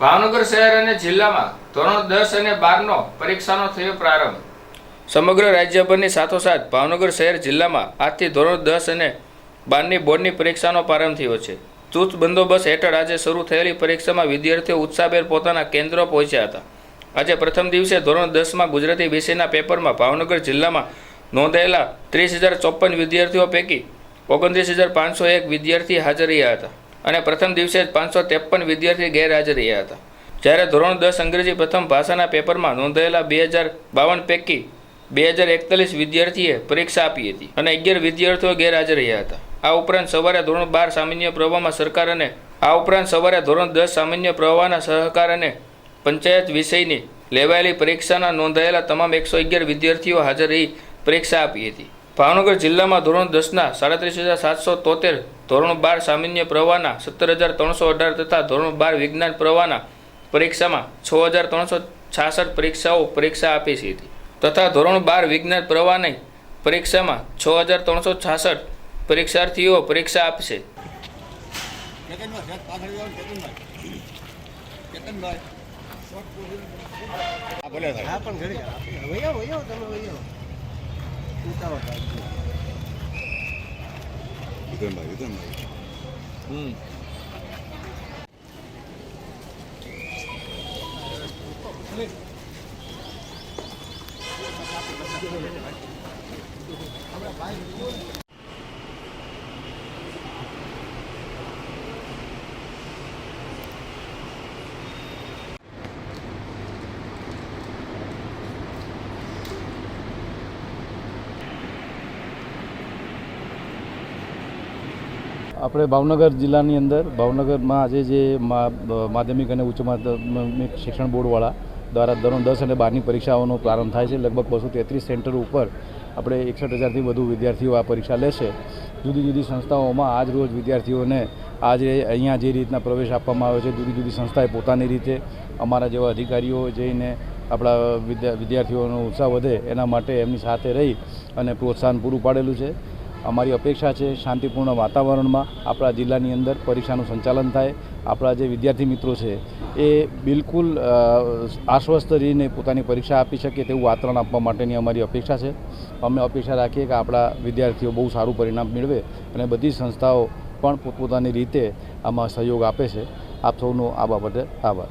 ભાવનગર શહેર અને જિલ્લામાં ધોરણ દસ અને બારનો પરીક્ષાનો થયો પ્રારંભ. સમગ્ર રાજ્યભરની સાથોસાથ ભાવનગર શહેર જિલ્લામાં આજથી ધોરણ દસ અને બારની બોર્ડની પરીક્ષાનો પ્રારંભ થયો છે. ચુસ્ત બંદોબસ્ત હેઠળ આજે શરૂ થયેલી પરીક્ષામાં વિદ્યાર્થીઓ ઉત્સાહભેર પોતાના કેન્દ્રો પહોંચ્યા હતા. આજે પ્રથમ દિવસે ધોરણ દસમાં ગુજરાતી વિષયના પેપરમાં ભાવનગર જિલ્લામાં નોંધાયેલા ત્રીસ હજાર ચોપન વિદ્યાર્થીઓ પૈકી ઓગણત્રીસ હજાર પાંચસો એક વિદ્યાર્થી હાજર રહ્યા હતા. અને પ્રથમ દિવસે જ પાંચસો ત્રેપન વિદ્યાર્થી ગેરહાજર રહ્યા હતા. જ્યારે ધોરણ દસ અંગ્રેજી પ્રથમ ભાષાના પેપરમાં નોંધાયેલા બે હજાર બાવન પૈકી બે હજાર એકતાલીસ વિદ્યાર્થીએ પરીક્ષા આપી હતી અને અગિયાર વિદ્યાર્થીઓ ગેરહાજર રહ્યા હતા. આ ઉપરાંત સવારે ધોરણ બાર સામાન્ય પ્રવાહમાં સરકાર અને આ ઉપરાંત સવારે ધોરણ દસ સામાન્ય પ્રવાહના સહકાર અને પંચાયત વિષયની લેવાયેલી પરીક્ષાના નોંધાયેલા તમામ એકસો અગિયાર વિદ્યાર્થીઓ હાજર રહી પરીક્ષા આપી હતી. ભાવનગર જિલ્લામાં ધોરણ દસના સાડત્રીસ હજાર સાતસો તોતેર ધોરણ બાર સામાન્ય પ્રવાહના સત્તર હજાર ત્રણસો અઢાર તથા ધોરણ બાર વિજ્ઞાન પ્રવાહના પરીક્ષામાં છ હજાર ત્રણસો છાસઠ પરીક્ષાઓ પરીક્ષા આપી છે હતી તથા ધોરણ બાર વિજ્ઞાન પ્રવાહની પરીક્ષામાં છ હજાર ત્રણસો છાસઠ પરીક્ષાર્થીઓ પરીક્ષા આપશે. હા ભલે હા પણ ઘડી વયો વયો તમે વયો ઉતાવળ રાખજો. વિધનભાઈ આપણે ભાવનગર જિલ્લાની અંદર ભાવનગરમાં આજે જે માધ્યમિક અને ઉચ્ચ માધ્યમિક શિક્ષણ બોર્ડવાળા દ્વારા ધોરણ દસ અને બારની પરીક્ષાઓનો પ્રારંભ થાય છે. લગભગ બસો તેત્રીસ સેન્ટર ઉપર આપણે એકસઠ હજારથી વધુ વિદ્યાર્થીઓ આ પરીક્ષા લેશે. જુદી જુદી સંસ્થાઓમાં આજ રોજ વિદ્યાર્થીઓને આજે અહીંયા જે રીતના પ્રવેશ આપવામાં આવ્યો છે, જુદી જુદી સંસ્થાએ પોતાની રીતે અમારા જેવા અધિકારીઓ જઈને આપણા વિદ્યા, વિદ્યાર્થીઓનો ઉત્સાહ વધે એના માટે એમની સાથે રહી અને પ્રોત્સાહન પૂરું પાડેલું છે. અમારી અપેક્ષા છે શાંતિપૂર્ણ વાતાવરણમાં આપણા જિલ્લાની અંદર પરીક્ષાનું સંચાલન થાય. આપણા જે વિદ્યાર્થી મિત્રો છે, એ બિલકુલ આશ્વસ્ત રહીને પોતાની પરીક્ષા આપી શકે તેવું વાતાવરણ આપવા માટેની અમારી અપેક્ષા છે. અમે અપેક્ષા રાખીએ કે આપણા વિદ્યાર્થીઓ બહુ સારું પરિણામ મેળવે અને બધી સંસ્થાઓ પણ પોતપોતાની રીતે આમાં સહયોગ આપે છે. આપ સૌનો આ બાબતે આભાર.